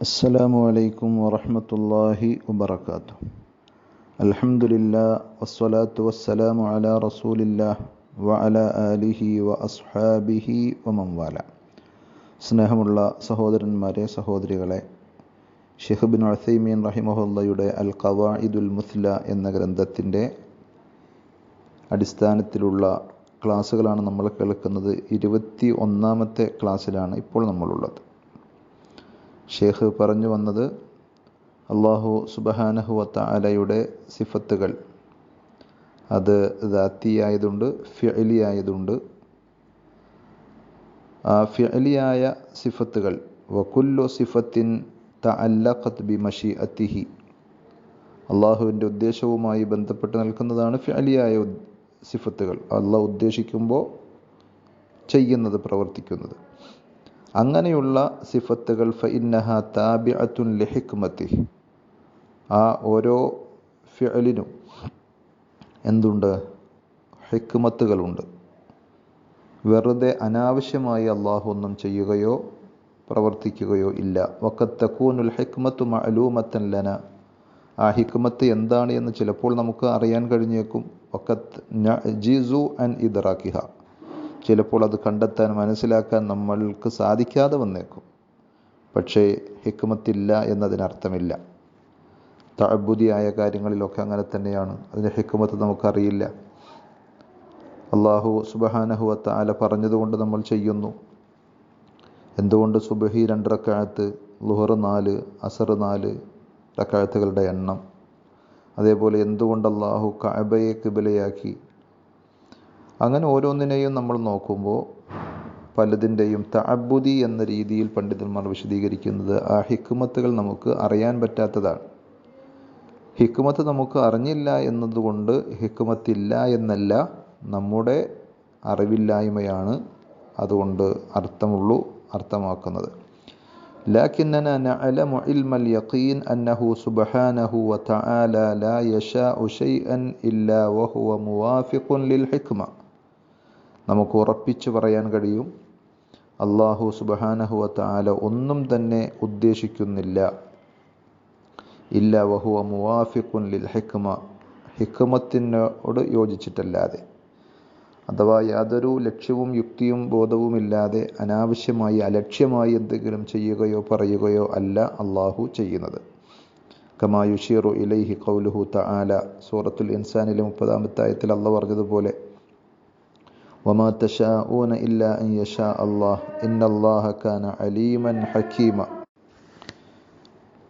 അസ്സലാമു അലൈക്കും വറഹമത്തല്ലാഹി വബർക്കാത്തു അൽഹംദുലില്ലാ വസ്സലാത്തു വസ്സലാമു അല റസൂലില്ലാ വ അല ആലിഹി വ അസ്ഹാബിഹി വമംവാല സ്നേഹമുള്ള സഹോദരന്മാരെ സഹോദരികളെ ഷെഹബിൻ അസൈമീൻ റഹിമഹുല്ലയുടെ അൽ ഖവായിദുൽ മുസ്ല എന്ന ഗ്രന്ഥത്തിന്റെ അടിസ്ഥാനത്തിലുള്ള ക്ലാസ്സുകളാണ് നമ്മൾ കേൾക്കുന്നത്. ഇരുപത്തി ഒന്നാമത്തെ ക്ലാസ്സിലാണ് ഇപ്പോൾ നമ്മളുള്ളത്. ഷേഖ് പറഞ്ഞു വന്നത് അള്ളാഹു സുബഹാനഹുവത്ത അലയുടെ സിഫത്തുകൾ. അത് ദാത്തിയായതുണ്ട് ഫിഅലിയായതുണ്ട്. ആ ഫിഅലിയായ സിഫത്തുകൾ വക്കുല്ലു സിഫത്തിൻ ത അല്ലഖത്ത് ബി മഷി അത്തിഹി അള്ളാഹുവിന്റെ ഉദ്ദേശവുമായി ബന്ധപ്പെട്ട് നിൽക്കുന്നതാണ് ഫിഅലിയായ സിഫത്തുകൾ. അള്ളാഹ് ഉദ്ദേശിക്കുമ്പോൾ ചെയ്യുന്നത് പ്രവർത്തിക്കുന്നത്. അങ്ങനെയുള്ള സിഫത്തുകൾ ഫഇന്നഹ താബിഅത്തുൻ ലിഹിക്മത്തി ആ ഓരോ ഫിഅലിനും എന്തുണ്ട്? ഹിക്മത്തുകളുണ്ട്. വെറുതെ അനാവശ്യമായി അള്ളാഹു ഒന്നും ചെയ്യുകയോ പ്രവർത്തിക്കുകയോ ഇല്ല. വക്കത്തക്കൂനുൽ ഹിക്മത്തു മഅലൂമത്തൻ ലന. ആ ഹിക്മത്ത് എന്താണ് എന്ന് ചിലപ്പോൾ നമുക്ക് അറിയാൻ കഴിഞ്ഞേക്കും. വക്കത്ത് ജീസു അൻ ഇദ്റാക്കിഹ ചിലപ്പോൾ അത് കണ്ടെത്താൻ മനസ്സിലാക്കാൻ നമ്മൾക്ക് സാധിക്കാതെ വന്നേക്കും. പക്ഷേ ഹിക്മത്തില്ല എന്നതിനർത്ഥമില്ല. തഴബുദിയായ കാര്യങ്ങളിലൊക്കെ അങ്ങനെ തന്നെയാണ്. അതിന്റെ ഹിക്മത്ത് നമുക്കറിയില്ല. അള്ളാഹു സുബഹാനഹുവത്ത ആല പറഞ്ഞതുകൊണ്ട് നമ്മൾ ചെയ്യുന്നു. എന്തുകൊണ്ട് സുബഹി രണ്ടരക്കാലത്ത് ലുഹർ നാല് അസർ നാല് റക്കാഴത്തുകളുടെ എണ്ണം? അതേപോലെ എന്തുകൊണ്ട് അള്ളാഹു കഅബയെ കിബിലയാക്കി അങ്ങനെ ഓരോന്നിനെയും നമ്മൾ നോക്കുമ്പോൾ പലതിൻ്റെയും തഅബുദി എന്ന രീതിയിൽ പണ്ഡിതന്മാർ വിശദീകരിക്കുന്നത് ആ ഹിക്കുമത്തുകൾ നമുക്ക് അറിയാൻ പറ്റാത്തതാണ് ഹിക്കുമത്ത് നമുക്ക് അറിഞ്ഞില്ല എന്നതുകൊണ്ട് ഹിക്കുമത്തില്ല എന്നല്ല നമ്മുടെ അറിവില്ലായ്മയാണ് അതുകൊണ്ട് അർത്ഥമുള്ളൂ അർത്ഥമാക്കുന്നത് لكننا نعلم علم اليقين أنه سبحانه وتعالى لا يشاء شيئا إلا وهو موافق للحكمة നമുക്ക് ഉറപ്പിച്ചു പറയാൻ കഴിയും. അള്ളാഹു സുബഹാനഹുവ ആല ഒന്നും തന്നെ ഉദ്ദേശിക്കുന്നില്ല. ഇല്ല വഹുവ മുവാഫിഖുൻ ലിൽ ഹിക്മ. ഹിക്മത്തിനോട് യോജിച്ചിട്ടല്ലാതെ. അഥവാ യാതൊരു ലക്ഷ്യവും യുക്തിയും ബോധവുമില്ലാതെ അനാവശ്യമായി അലക്ഷ്യമായി എന്തെങ്കിലും ചെയ്യുകയോ പറയുകയോ അല്ല അള്ളാഹു ചെയ്യുന്നത്. കമാ യുഷീറു ഇലൈഹി കൗലുഹു തആല. സൂറത്തുൽ ഇൻസാനിലെ മുപ്പതാമത്തായത്തിൽ അള്ള പറഞ്ഞതുപോലെ وما تشاءون إلا أن يشاء الله إن الله كان عليما حكيما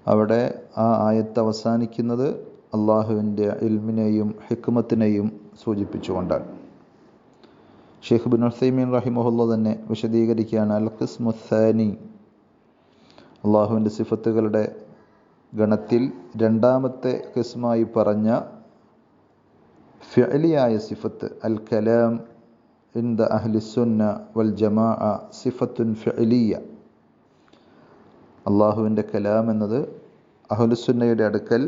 അവിടെ ആ ആയത്ത് അവസാനിക്കുന്നത് അള്ളാഹുവിൻ്റെ ഇൽമിനെയും ഹിക്മത്തിനെയും സൂചിപ്പിച്ചുകൊണ്ടാണ് ഷെയ്ഖ് ബിൻ ഉസൈമീൻ റഹിമഹുല്ല തന്നെ വിശദീകരിക്കുകയാണ് അൽ ഖിസ്മുസാനി അള്ളാഹുവിൻ്റെ സിഫത്തുകളുടെ ഗണത്തിൽ രണ്ടാമത്തെ ഖിസ്മായി പറഞ്ഞ ഫിഅലിയായ സിഫത്ത് അൽ കലാം عند أهل السنة والجماعة صفة فعلية അള്ളാഹുവിൻ്റെ കലാം എന്നത് അഹുലുസുന്നയുടെ അടുക്കൽ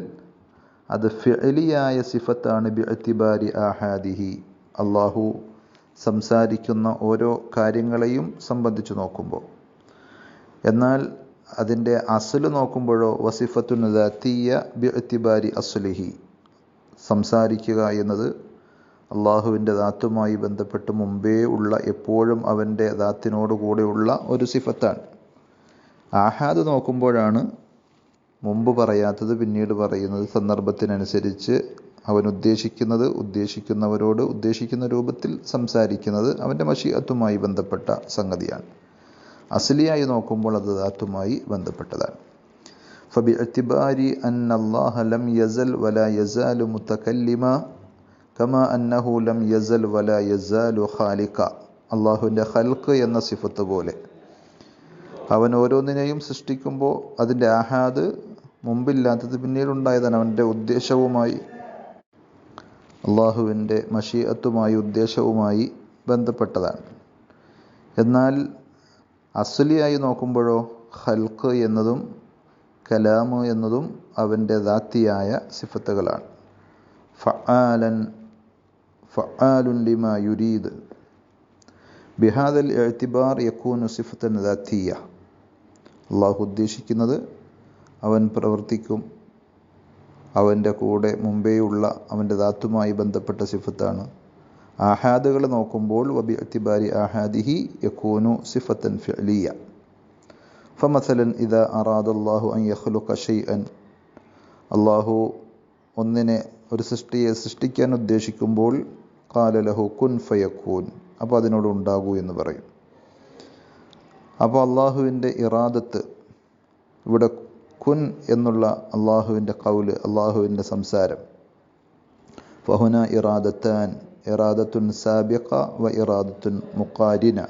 അത് ഫിഅലിയായ സിഫത്താണ് ബിഅത്തിബാരി ആഹാദിഹി അള്ളാഹു സംസാരിക്കുന്ന ഓരോ കാര്യങ്ങളെയും സംബന്ധിച്ച് നോക്കുമ്പോൾ എന്നാൽ അതിൻ്റെ അസല് നോക്കുമ്പോഴോ വസിഫത്തുൻ ദാത്തിയ ബിഅത്തിബാരി അസുലിഹി സംസാരിക്കുക എന്നത് അള്ളാഹുവിന്റെ ദാത്തുമായി ബന്ധപ്പെട്ട് മുമ്പേ ഉള്ള എപ്പോഴും അവന്റെ ദാത്തിനോട് കൂടെയുള്ള ഒരു സിഫത്താണ്. ആഹാദ് നോക്കുമ്പോഴാണ് മുമ്പ് പറയാത്തത് പിന്നീട് പറയുന്നത്. സന്ദർഭത്തിനനുസരിച്ച് അവൻ ഉദ്ദേശിക്കുന്നത് ഉദ്ദേശിക്കുന്നവരോട് ഉദ്ദേശിക്കുന്ന രൂപത്തിൽ സംസാരിക്കുന്നത് അവന്റെ മഷിയത്തുമായി ബന്ധപ്പെട്ട സംഗതിയാണ്. അസലിയായി നോക്കുമ്പോൾ അത് ദാത്തുമായി ബന്ധപ്പെട്ടതാണ്. ഫബി അത്തിബാരി അൻ ലം യസൽ വല യസാലു മുത്തക്കല്ലിമ കമാ അന്നഹൂലം യസൽ വല യസാലു ഖാലിക്ക അള്ളാഹുവിന്റെ ഹൽക്ക് എന്ന സിഫത്ത് പോലെ. അവൻ ഓരോന്നിനെയും സൃഷ്ടിക്കുമ്പോൾ അതിന്റെ ആഹാദ് മുമ്പില്ലാത്തത് പിന്നീടുണ്ടായതാണ് അവന്റെ ഉദ്ദേശവുമായി. അള്ളാഹുവിന്റെ മഷീഅത്തുമായി ഉദ്ദേശവുമായി ബന്ധപ്പെട്ടതാണ്. എന്നാൽ അസലിയായി നോക്കുമ്പോഴോ ഹൽക്ക് എന്നതും കലാമ് എന്നതും അവന്റെ ദാത്തിയായ സിഫത്തുകളാണ്. ഫആലൻ ഫആലുൻ ലിമാ യുരീദ്. ബിഹാദൽ എഴുത്തിബാർ യക്കൂനു സിഫത്തൻ ദാത്തിയ. അള്ളാഹു ഉദ്ദേശിക്കുന്നത് അവൻ പ്രവർത്തിക്കും അവന്റെ കൂടെ മുമ്പേയുള്ള അവന്റെ ധാത്തുമായി ബന്ധപ്പെട്ട സിഫത്താണ്. ആഹാദുകൾ നോക്കുമ്പോൾ വബി അത്തിബാരി ആഹാദിഹി യക്കൂനു സിഫത്തൻ ഫലിയ ഫമസലൻ ഇത അറാദുല്ലാഹു അൻ യഹ്ലു കഷൈ അൻ അള്ളാഹു ഒന്നിനെ ഒരു സൃഷ്ടിയെ സൃഷ്ടിക്കാൻ ഉദ്ദേശിക്കുമ്പോൾ കാലലഹു കുൻ ഫയക്കൂൻ അപ്പോൾ അതിനോട് ഉണ്ടാകൂ എന്ന് പറയും. അപ്പോൾ അള്ളാഹുവിന്റെ ഇറാദത്ത് ഇവിടെ കുൻ എന്നുള്ള അള്ളാഹുവിന്റെ കൗൽ അള്ളാഹുവിന്റെ സംസാരം. ഫഹുന ഇറാദത്താൻ ഇറാദത്തുൻ സാബിക വ ഇറാദത്തുൻ മുക്കാരിന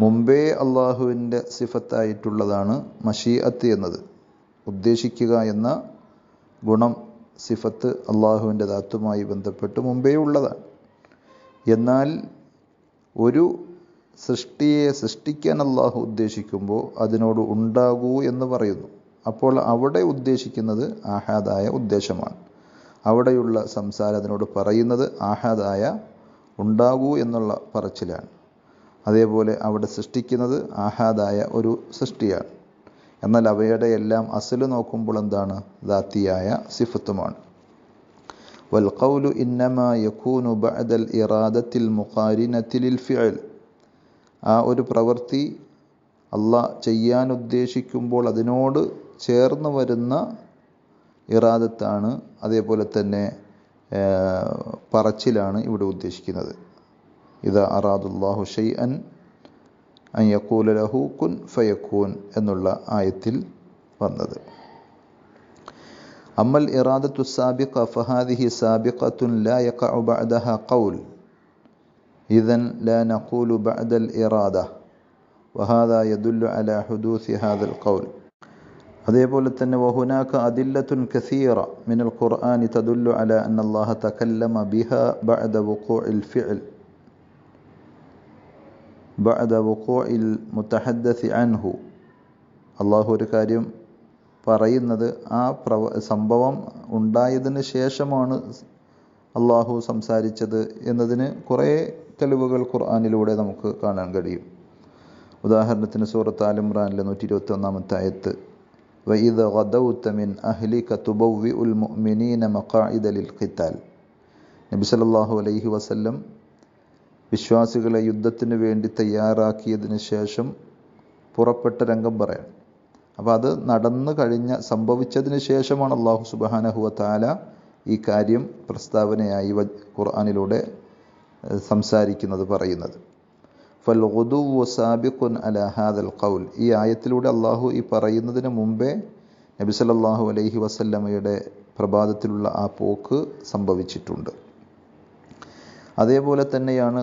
മുമ്പേ അള്ളാഹുവിന്റെ സിഫത്തായിട്ടുള്ളതാണ് മഷീഅത്ത് എന്നത്. ഉദ്ദേശിക്കുക എന്ന ഗുണം സിഫത്ത് അള്ളാഹുവിന്റെ ദാത്തുമായി ബന്ധപ്പെട്ട് മുമ്പേ ഉള്ളതാണ്. എന്നാൽ ഒരു സൃഷ്ടിയെ സൃഷ്ടിക്കാൻ അള്ളാഹു ഉദ്ദേശിക്കുമ്പോൾ അതിനോട് ഉണ്ടാകൂ എന്ന് പറയുന്നു. അപ്പോൾ അവിടെ ഉദ്ദേശിക്കുന്നത് ആഹാദായ ഉദ്ദേശമാണ്. അവിടെയുള്ള സംസാരം അതിനോട് പറയുന്നത് ആഹാദായ ഉണ്ടാകൂ എന്നുള്ള പറച്ചിലാണ്. അതേപോലെ അവിടെ സൃഷ്ടിക്കുന്നത് ആഹാദായ ഒരു സൃഷ്ടിയാണ്. എന്നാൽ അവയുടെ എല്ലാം അസൽ നോക്കുമ്പോൾ എന്താണ്? ദാത്തിയായ സിഫത്തുമാണ്. വൽഖൗലു ഇന്നമ യഖൂനു ബഅദൽ ഇറാദത്തിൽ മുഖാരിനത്തിൽ ആ ഒരു പ്രവൃത്തി അള്ളാഹ് ചെയ്യാൻ ഉദ്ദേശിക്കുമ്പോൾ അതിനോട് ചേർന്ന് വരുന്ന ഇറാദത്താണ് അതേപോലെ തന്നെ പറച്ചിലാണ് ഇവിടെ ഉദ്ദേശിക്കുന്നത്. ഇത് അറാദുല്ലാഹു ഷൈ أن يقول له كن فيكون أن الله آية ആയത്തിൽ أما الإرادة السابقة فهذه سابقة لا يقع بعدها قول. إذا لا نقول بعد الإرادة وهذا يدل على حدوث هذا القول. هذا يقول وهناك أدلة كثيرة من القرآن تدل على أن الله تكلم بها بعد وقوع الفعل. ബഅദ വുക്കോ മുത്തഹദ്ദസി അൻഹു അള്ളാഹു ഒരു കാര്യം പറയുന്നത് ആ പ്രവ സംഭവം ഉണ്ടായതിന് ശേഷമാണ് അള്ളാഹു സംസാരിച്ചത് എന്നതിന് കുറേ തെളിവുകൾ ഖുർആാനിലൂടെ നമുക്ക് കാണാൻ കഴിയും. ഉദാഹരണത്തിന് സൂറത്ത് ആലിമ്രാനിലെ നൂറ്റി ഇരുപത്തി ഒന്നാമത്തെ ആയത്ത് വൈദ ഖദൗത്തമിൻ അഹ്ലിക തുബവ്വി ഉൽ മുഅ്മിനീന മഖാഇദ ലിൽ ഖിതാൽ. നബി സല്ലല്ലാഹു അലൈഹി വസല്ലം വിശ്വാസികളെ യുദ്ധത്തിന് വേണ്ടി തയ്യാറാക്കിയതിന് ശേഷം പുറപ്പെട്ട രംഗം പറയാം അപ്പോൾ അത് നടന്നു കഴിഞ്ഞ സംഭവിച്ചതിന് ശേഷമാണ് അള്ളാഹു സുബാനഹുവ താല ഈ കാര്യം പ്രസ്താവനയായി ഖുർആാനിലൂടെ സംസാരിക്കുന്നത് പറയുന്നത്. ഫൽ സാബിഖുൻ അല ഹാദൽ ഖൗൽ. ഈ ആയത്തിലൂടെ അള്ളാഹു ഈ പറയുന്നതിന് മുമ്പേ നബി സല്ലല്ലാഹു അലൈഹി വസല്ലമയുടെ പ്രഭാതത്തിലുള്ള ആ പോക്ക് സംഭവിച്ചിട്ടുണ്ട്. അതേപോലെ തന്നെയാണ്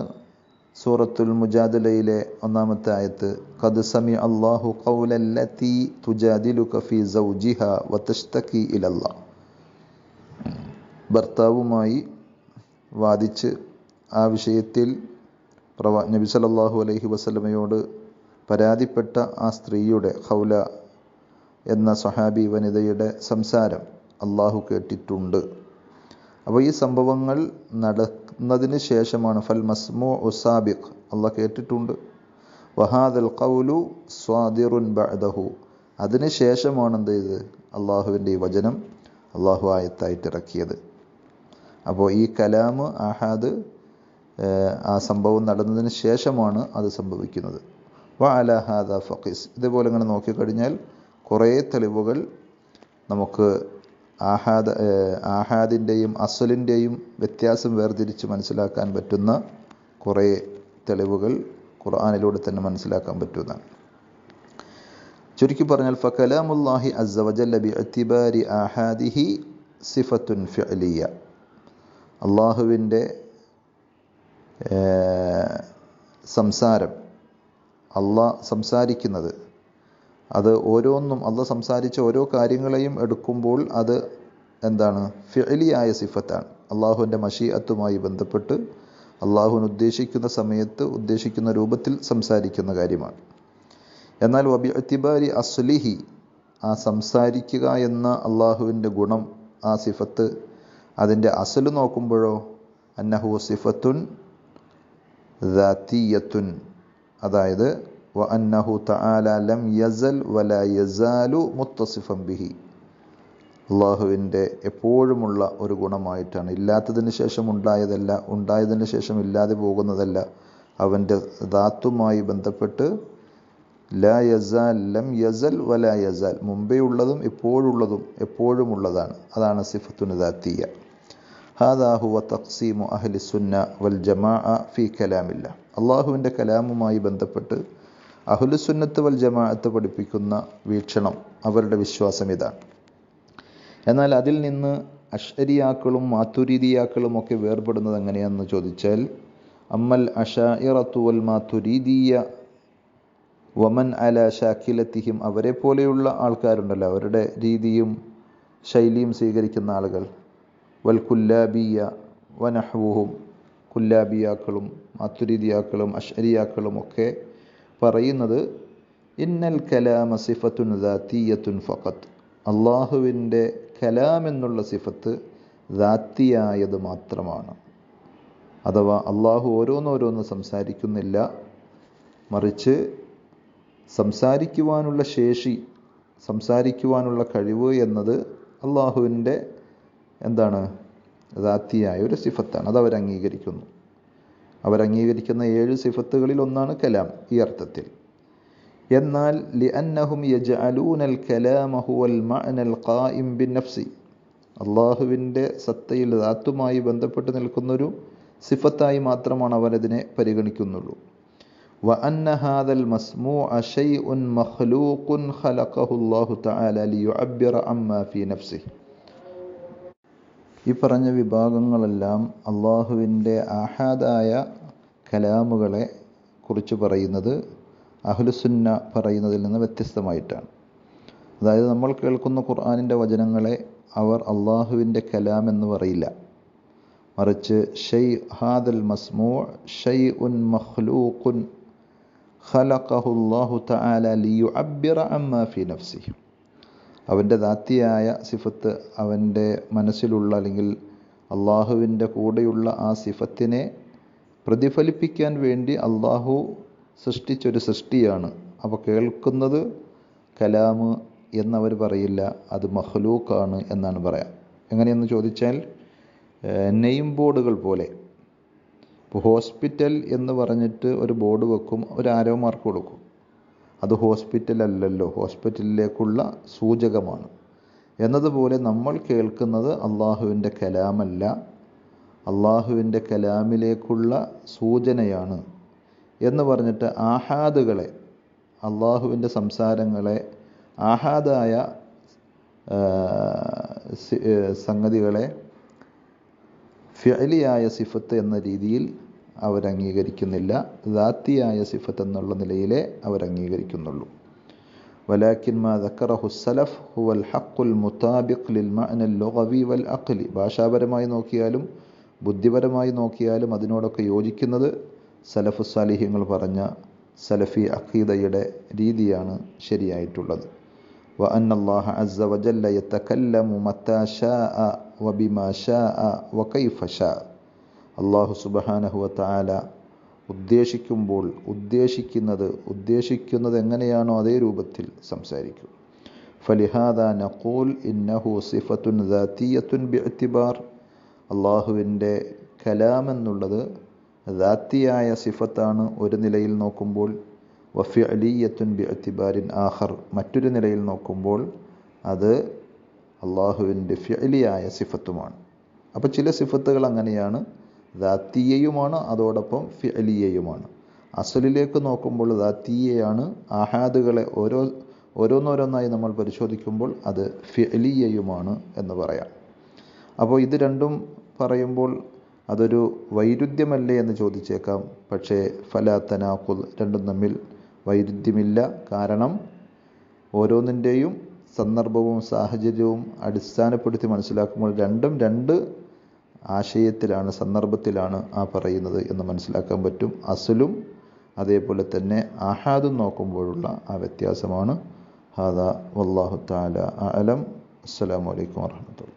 സൂറത്തുൽ മുജാദിലയിലെ ഒന്നാമത്തെ ആയത്ത് ഖദ് സമി അള്ളാഹു ഖൗലല്ലതി തുജാദിലുക ഫി സൗജിഹ വതഷ്തകി ഇലല്ലാ ഭർത്താവുമായി വാദിച്ച് ആ വിഷയത്തിൽ പ്രവാ നബി സല്ലല്ലാഹു അലൈഹി വസല്ലമയോട് പരാതിപ്പെട്ട ആ സ്ത്രീയുടെ ഖൗല എന്ന സഹാബി വനിതയുടെ സംസാരം അള്ളാഹു കേട്ടിട്ടുണ്ട്. അപ്പോൾ ഈ സംഭവങ്ങൾ നടന്നതിന് ശേഷമാണ് ഫൽ മസ്മു ഉസാബിഖ് അള്ളാഹ് കേട്ടിട്ടുണ്ട്. വഹാദൽ കൗലു സ്വാദിറുൻ ബഅദഹു. അതിന് ശേഷമാണ് എന്ത് ചെയ്ത് അള്ളാഹുവിന്റെ ഈ വചനം അള്ളാഹു ആയത്തായിട്ട് ഇറക്കിയത്. അപ്പോൾ ഈ കലാമ് ആഹാദ് ആ സംഭവം നടന്നതിന് ശേഷമാണ് അത് സംഭവിക്കുന്നത്. വ അലഹാദ ഫക്കീസ് ഇതേപോലെ ഇങ്ങനെ നോക്കിക്കഴിഞ്ഞാൽ കുറേ തെളിവുകൾ നമുക്ക് ആഹാദ ആഹാദിന്റെയും അസലിന്റെയും വ്യത്യാസം വേർതിരിച്ച് മനസ്സിലാക്കാൻ പറ്റുന്ന കുറേ തെളിവുകൾ ഖുർആാനിലൂടെ തന്നെ മനസ്സിലാക്കാൻ പറ്റുന്നതാണ് ചുരുക്കി പറഞ്ഞാൽ ഫക്കലാമുല്ലാഹി അസ്സവജല്ല ബി അത്തിബാരി ആഹാദിഹി സിഫത്തുൻ ഫിഅലിയ. അള്ളാഹുവിന്റെ സംസാരം അള്ളാഹ് സംസാരിക്കുന്നത് അത് ഓരോന്നും അള്ളാഹ് സംസാരിച്ച ഓരോ കാര്യങ്ങളെയും എടുക്കുമ്പോൾ അത് എന്താണ്? ഫിഅലിയായ സിഫത്താണ്. അള്ളാഹുവിന്റെ മഷീഅത്തുമായി ബന്ധപ്പെട്ട് അള്ളാഹുവിന് ഉദ്ദേശിക്കുന്ന സമയത്ത് ഉദ്ദേശിക്കുന്ന രൂപത്തിൽ സംസാരിക്കുന്ന കാര്യമാണ്. എന്നാൽ വബി അത്തിബാരി അസ്ലിഹി ആ സംസാരിക്കുക എന്ന അള്ളാഹുവിന്റെ ഗുണം ആ സിഫത്ത് അതിന്റെ അസൽ നോക്കുമ്പോഴോ? അന്നഹു സിഫത്തുൻ ദാത്തീയത്തുൻ. അതായത് വ തആല ലം യസൽ വല യസാലു മുത്തസിഫം ബിഹി അള്ളാഹുവിന്റെ എപ്പോഴുമുള്ള ഒരു ഗുണമായിട്ടാണ്. ഇല്ലാത്തതിന് ശേഷം ഉണ്ടായതല്ല ഉണ്ടായതിന് ശേഷം ഇല്ലാതെ പോകുന്നതല്ല. അവന്റെ ധാത്തുമായി ബന്ധപ്പെട്ട് ലാ യസാൽ ലം യസൽ വല യസാൽ. മുമ്പേ ഉള്ളതും ഇപ്പോഴുള്ളതും എപ്പോഴുമുള്ളതാണ്. അതാണ് സിഫത്തുന് ദാത്തിയ. ഹാദാ ഹുവ തഖ്സീമു അഹ്ലി സുന്ന വൽ ജമാഅ ഫി കലാമില്ല. അള്ളാഹുവിന്റെ കലാമുമായി ബന്ധപ്പെട്ട് അഹ്ലുസുന്നത്ത് വൽ ജമാഅത്ത് പഠിപ്പിക്കുന്ന വീക്ഷണം അവരുടെ വിശ്വാസം ഇതാണ് എന്നാൽ അതിൽ നിന്ന് അഷരിയാക്കളും മാത്തുരീതിയാക്കളും ഒക്കെ വേർപെടുന്നത് എങ്ങനെയാണെന്ന് ചോദിച്ചാൽ അമ്മൽ അഷായിറത്തു വൽ മാത്തുരീതീയ വമൻ അല ഷാക്കിലത്തിഹിം അവരെ പോലെയുള്ള ആൾക്കാരുണ്ടല്ലോ അവരുടെ രീതിയും ശൈലിയും സ്വീകരിക്കുന്ന ആളുകൾ. വൽ കുല്ലാബിയ വനഹ്വുഹും കുല്ലാബിയാക്കളും മാത്തുരീതിയാക്കളും അഷരിയാക്കളും ഒക്കെ പറയുന്നത് ഇന്നൽ കലാമ സിഫത്തുൻ ദാത്തീയത്തുൻ ഫഖത്ത് അള്ളാഹുവിന്റെ കലാം എന്നുള്ള സിഫത്ത് ദാത്തിയായത് മാത്രമാണ്. അഥവാ അള്ളാഹു ഓരോന്നോരോന്ന് സംസാരിക്കുന്നില്ല മറിച്ച് സംസാരിക്കുവാനുള്ള ശേഷി സംസാരിക്കുവാനുള്ള കഴിവ് എന്നത് അള്ളാഹുവിന്റെ എന്താണ്? ദാത്തിയായ ഒരു സിഫത്താണ്. അത് അവർ അംഗീകരിക്കുന്നു അവർ അംഗീകരിക്കുന്ന ഏഴ് സിഫത്തുകളിൽ ഒന്നാണ് കലാം ഈ അർത്ഥത്തിൽ. എന്നാൽ ലിഅന്നഹും യജ് അലൂനൽ കലാമഹുവൽ മഅനൽ ഖായിം ബിൻ നഫ്സി അള്ളാഹുവിന്റെ സത്തയിൽ ദാത്തുമായി ബന്ധപ്പെട്ട് നിൽക്കുന്നൊരു സിഫത്തായി മാത്രമാണ് അവരതിനെ പരിഗണിക്കുന്നുള്ളൂ. വ അന്നഹാദൽ മസ്മൂ അഷൈ ഉൻ മഹ്ലൂഖുൻ ഖലഖഹുല്ലാഹു തആല ലിയുഅബ്ബിറ അമ്മാ ഫീ നഫ്സിഹി. ഈ പറഞ്ഞ വിഭാഗങ്ങളെല്ലാം അള്ളാഹുവിന്റെ ആഹാദായ കലാമുകളെ കുറിച്ച് പറയുന്നത് അഹ്ലുസുന്ന പറയുന്നതിൽ നിന്ന് വ്യത്യസ്തമായിട്ടാണ്. അതായത് നമ്മൾ കേൾക്കുന്ന ഖുർആാനിന്റെ വചനങ്ങളെ അവർ അള്ളാഹുവിന്റെ കലാം എന്ന് പറയില്ല. മറിച്ച് ഷെയ് ഹാദൽ മസ്മൂ ഷെയ് ഉൻ മഹ്ലൂഖുൻ ഖലഖഹുല്ലാഹു തആല ലിയുഅബ്ബിറ അമ്മാ ഫീ നഫ്സിഹി. അവന്റെ ദാത്തിയായ സിഫത്ത് അവന്റെ മനസ്സിലുള്ള അല്ലെങ്കിൽ അള്ളാഹുവിന്റെ കൂടെയുള്ള ആ സിഫത്തിനെ പ്രതിഫലിപ്പിക്കാൻ വേണ്ടി അള്ളാഹു സൃഷ്ടിച്ചൊരു സൃഷ്ടിയാണ്. അപ്പോൾ കേൾക്കുന്നത് കലാമ് എന്നവർ പറയില്ല അത് മഹ്ലൂക്കാണ് എന്നാണ് പറയാം. എങ്ങനെയെന്ന് ചോദിച്ചാൽ നെയിം ബോർഡുകൾ പോലെ. ഇപ്പോൾ ഹോസ്പിറ്റൽ എന്ന് പറഞ്ഞിട്ട് ഒരു ബോർഡ് വെക്കും ഒരു ആരോ മാർക്ക് കൊടുക്കും. അത് ഹോസ്പിറ്റൽ അല്ലല്ലോ ഹോസ്പിറ്റലിലേക്കുള്ള സൂചകമാണ്. എന്നതുപോലെ നമ്മൾ കേൾക്കുന്നത് അള്ളാഹുവിന്റെ കലാമല്ല. അള്ളാഹുവിന്റെ കലാമിലേക്കുള്ള സൂചനയാണ്. എന്ന് പറഞ്ഞിട്ട് ആഹാദുകളെ അള്ളാഹുവിന്റെ സംസാരങ്ങളെ ആഹാദായ സംഗതികളെ ഫിഅലിയായ സിഫത്ത് എന്ന രീതിയിൽ അവരംഗീകരിക്കുന്നില്ല. ദാത്തിയായ സിഫത്ത് എന്നുള്ള നിലയിലെ അവരംഗീകരിക്കുന്നുള്ളൂ. വലാക്കിൻ മാ സലഫ് ഹുവൽ ലിൽ ലുഗവി വൽ അഖ്ലി. ഭാഷാപരമായി നോക്കിയാലും ബുദ്ധിപരമായി നോക്കിയാലും അതിനോടൊക്കെ യോജിക്കുന്നത് സലഫു സാലിഹ്യങ്ങൾ പറഞ്ഞ സലഫി അഖീദയുടെ രീതിയാണ് ശരിയായിട്ടുള്ളത്. വ അന്നല്ലാഹ അസ്സ വജല്ല യതകല്ലമു മത്താ ഷാഅ വബിമാ ഷാഅ വകൈഫ ഷാഅ അള്ളാഹു സുബഹാനഹു വതആല ഉദ്ദേശിക്കുമ്പോൾ ഉദ്ദേശിക്കുന്നത് ഉദ്ദേശിക്കുന്നത് എങ്ങനെയാണോ അതേ രൂപത്തിൽ സംസാരിക്കും. ഫലിഹാദ നഖൂൽ ഇന്നഹു സിഫത്തുൻ ദാത്തിയത്തുൻ ബിഅത്തിബാർ അള്ളാഹുവിന്റെ കലാം എന്നുള്ളത് ദാത്തിയായ സിഫത്താണ് ഒരു നിലയിൽ നോക്കുമ്പോൾ വഫി വഫിഅലിയത്തുൻ ബിഅത്തിബാരിൻ ആഹർ മറ്റൊരു നിലയിൽ നോക്കുമ്പോൾ അത് അള്ളാഹുവിന്റെ ഫിഅലിയായ സിഫത്തുമാണ്. അപ്പോൾ ചില സിഫത്തുകൾ അങ്ങനെയാണ്. ദാത്തീയയുമാണ് അതോടൊപ്പം ഫിഅലിയയുമാണ്. അസലിലേക്ക് നോക്കുമ്പോൾ ദാത്തീയയാണ്. ആഹാദുകളെ ഓരോ ഓരോന്നോരോന്നായി നമ്മൾ പരിശോധിക്കുമ്പോൾ അത് ഫിഅലിയയുമാണ് എന്ന് പറയാം. അപ്പോൾ ഇത് രണ്ടും പറയുമ്പോൾ അതൊരു വൈരുദ്ധ്യമല്ലേ എന്ന് ചോദിച്ചേക്കാം. പക്ഷേ ഫലാത്തനാഖുൽ രണ്ടും തമ്മിൽ വൈരുദ്ധ്യമില്ല. കാരണം ഓരോന്നിന്റെയും സന്ദർഭവും സാഹചര്യവും അടിസ്ഥാനപ്പെടുത്തി മനസ്സിലാക്കുമ്പോൾ രണ്ടും രണ്ട് ആശയത്തിലാണ് സന്ദർഭത്തിലാണ് ആ പറയുന്നത് എന്ന് മനസ്സിലാക്കാൻ പറ്റും. അസലും അതേപോലെ തന്നെ ആഹാദും നോക്കുമ്പോഴുള്ള ആ വ്യത്യാസമാണ്. ഹാദ വല്ലാഹു താല അലം അസ്സലാമു അലൈക്കും വാഹമത്തുള്ള